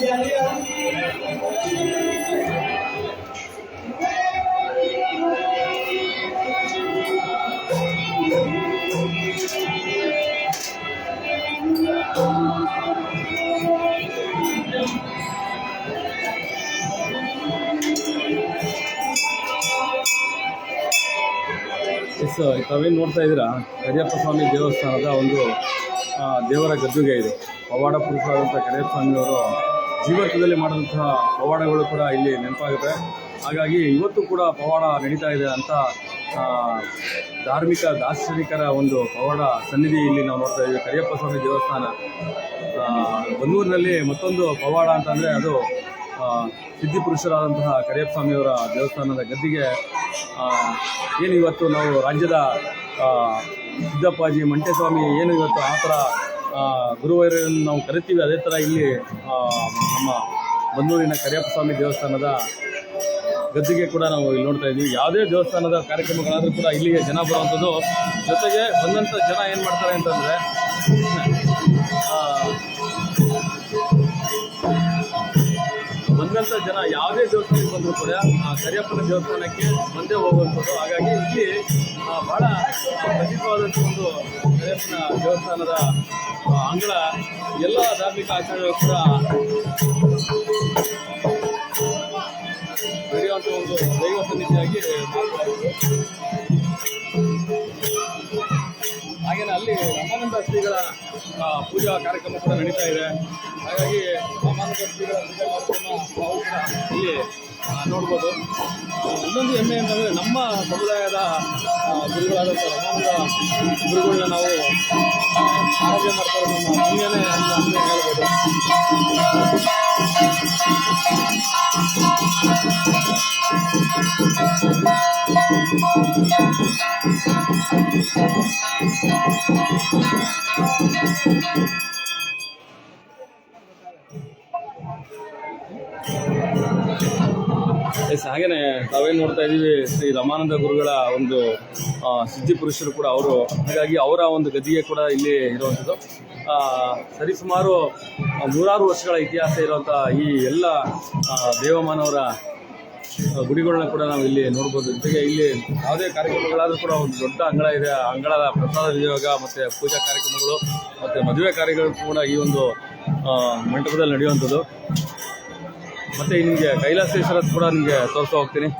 Yeah, yeah. S ತಾವೇನು ನೋಡ್ತಾ ಇದ್ದೀರಾ? ಕರಿಯಪ್ಪ ಸ್ವಾಮಿ ದೇವಸ್ಥಾನದ ಒಂದು ದೇವರ ಗದ್ದುಗೆ ಇದು. ಪವಾಡ ಪುರುಷರಾದಂಥ ಕರಿಯಪ್ಪ ಸ್ವಾಮಿಯವರು ಜೀವಿತದಲ್ಲಿ ಮಾಡಿದಂತಹ ಪವಾಡಗಳು ಕೂಡ ಇಲ್ಲಿ ನೆನಪಾಗುತ್ತೆ. ಹಾಗಾಗಿ ಇವತ್ತು ಕೂಡ ಪವಾಡ ನಡೀತಾ ಇದೆ ಅಂತ ಧಾರ್ಮಿಕ ದಾರ್ಶನಿಕರ ಒಂದು ಪವಾಡ ಸನ್ನಿಧಿ ಇಲ್ಲಿ ನಾವು ನೋಡ್ತಾ ಇದ್ದೀವಿ. ಕರಿಯಪ್ಪ ಸ್ವಾಮಿ ದೇವಸ್ಥಾನ ಆ, ಬನ್ನೂರಿನಲ್ಲಿ ಮತ್ತೊಂದು ಪವಾಡ ಅಂತಂದರೆ ಅದು ಸಿದ್ಧಿಪುರುಷರಾದಂತಹ ಕರಿಯಪ್ಪ ಸ್ವಾಮಿಯವರ ದೇವಸ್ಥಾನದ ಗದ್ದಿಗೆ ಏನು ಇವತ್ತು ನಾವು ರಾಜ್ಯದ ಸಿದ್ದಪ್ಪಾಜಿ ಮಂಟೇಸ್ವಾಮಿ ಏನು ಇವತ್ತು ಆ ಥರ ಗುರುವೈರನ್ನು ನಾವು ಕರಿತೀವಿ ಅದೇ ಥರ ಇಲ್ಲಿ ನಮ್ಮ ಬನ್ನೂರಿನ ಕರಿಯಪ್ಪ ಸ್ವಾಮಿ ದೇವಸ್ಥಾನದ ಗದ್ದಿಗೆ ಕೂಡ ನಾವು ಇಲ್ಲಿ ನೋಡ್ತಾ ಇದ್ದೀವಿ. ಯಾವುದೇ ದೇವಸ್ಥಾನದ ಕಾರ್ಯಕ್ರಮಗಳಾದರೂ ಕೂಡ ಇಲ್ಲಿಗೆ ಜನ ಬರುವಂಥದ್ದು, ಜೊತೆಗೆ ಬಂದಂಥ ಜನ ಏನು ಮಾಡ್ತಾರೆ ಅಂತಂದರೆ ಬಂದಂಥ ಜನ ಯಾವುದೇ ದೇವಸ್ಥಾನಕ್ಕೆ ಬಂದರೂ ಕೂಡ, ಆ, ಕರಿಯಪ್ಪನ ದೇವಸ್ಥಾನಕ್ಕೆ ಮುಂದೆ ಹೋಗುವಂಥದ್ದು ಹಾಗಾಗಿ ಇಲ್ಲಿ ಬಹಳ ಪ್ರಸಿದ್ಧವಾದಂಥ ಒಂದು ಕರಿಯಪ್ಪನ ದೇವಸ್ಥಾನದ ಅಂಗಳ, ಎಲ್ಲ ಧಾರ್ಮಿಕ ಆಚರಣೆಗಳು ಕೂಡ ನಡೆಯುವಂಥ ಒಂದು ದೈವ ಸನ್ನಿಧಿಯಾಗಿ. ಶ್ರೀಗಳ ಪೂಜಾ ಕಾರ್ಯಕ್ರಮ ಕೂಡ ನಡೀತಾ ಇದೆ. ಹಾಗಾಗಿ ರಾಮಾನಂದ ಶ್ರೀಗಳ ಪೂಜಾ ಕಾರ್ಯಕ್ರಮ ಇಲ್ಲಿ ನೋಡ್ಬೋದು. ಇನ್ನೊಂದು ಹೆಮ್ಮೆ ಅಂತಂದರೆ ನಮ್ಮ ಸಮುದಾಯದ ಗುರುಗಳಾದಂಥ ರಾಮಾನಂದ ಗುರುಗಳನ್ನ ನಾವು ಆರಾಧನೆ ಮಾಡ್ತಾರೆ ನಮ್ಮ ಪುಣ್ಯನೇ ಅಂತ ಹೇಳ್ಬೋದು. ಎಸ್, ಹಾಗೇನೆ ತಾವೇನು ನೋಡ್ತಾ ಇದ್ದೀವಿ, ಶ್ರೀ ರಮಾನಂದ ಗುರುಗಳ ಒಂದು ಸಿದ್ಧಿ ಪುರುಷರು ಕೂಡ ಅವರು. ಹಾಗಾಗಿ ಅವರ ಒಂದು ಗದಿಗೆ ಕೂಡ ಇಲ್ಲಿ ಇರುವಂಥದ್ದು. ಸರಿಸುಮಾರು ನೂರಾರು ವರ್ಷಗಳ ಇತಿಹಾಸ ಇರುವಂಥ ಈ ಎಲ್ಲ ದೇವಮಾನವರ ಗುಡಿಗಳನ್ನ ಕೂಡ ನಾವು ಇಲ್ಲಿ ನೋಡ್ಬೋದು. ಜೊತೆಗೆ ಇಲ್ಲಿ ಯಾವುದೇ ಕಾರ್ಯಕ್ರಮಗಳಾದರೂ ಕೂಡ ಒಂದು ದೊಡ್ಡ ಅಂಗಳ ಇದೆ. ಅಂಗಳದ ಪ್ರಸಾದ ವಿನಿಯೋಗ ಮತ್ತು ಪೂಜಾ ಕಾರ್ಯಕ್ರಮಗಳು ಮತ್ತು ಮದುವೆ ಕಾರ್ಯಗಳು ಕೂಡ ಈ ಒಂದು ಮಂಟಪದಲ್ಲಿ ನಡೆಯುವಂಥದ್ದು. ಮತ್ತು ನಿಮಗೆ ಕೈಲಾಸೇಶ್ವರ ಕೂಡ ನಿಮಗೆ ತೋರಿಸ್ತಾ ಹೋಗ್ತೀನಿ.